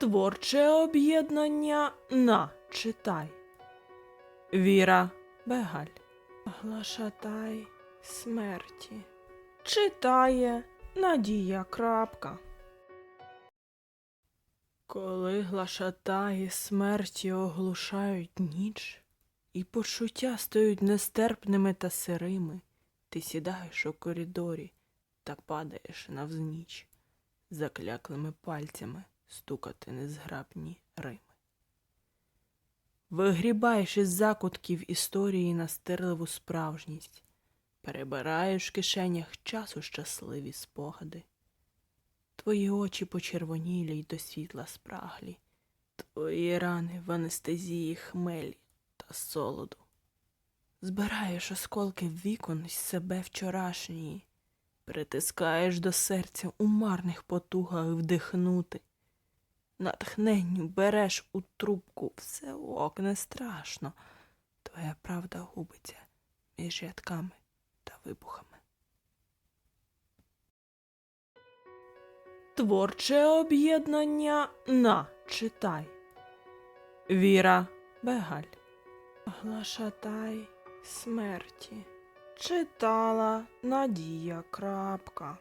Творче об'єднання на читай. Віра Бегаль. Глашатай смерті. Читає Надія Крапка. Коли глашатаї смерті оглушають ніч, і почуття стають нестерпними та сирими, ти сідаєш у коридорі та падаєш навзніч, закляклими пальцями стукати незграбні рими. Вигрібаєш із закутків історії настирливу справжність, перебираєш в кишенях часу щасливі спогади. Твої очі почервонілі й до світла спраглі, твої рани в анестезії хмелі та солоду. Збираєш осколки вікон із себе вчорашньої, притискаєш до серця у марних потугах вдихнути. Натхненню береш у трубку, все ок, не страшно. Твоя правда губиться між рядками та вибухами. Творче об'єднання на читай. Віра Бегаль. Глашатай смерті. Читала Надія Крапка.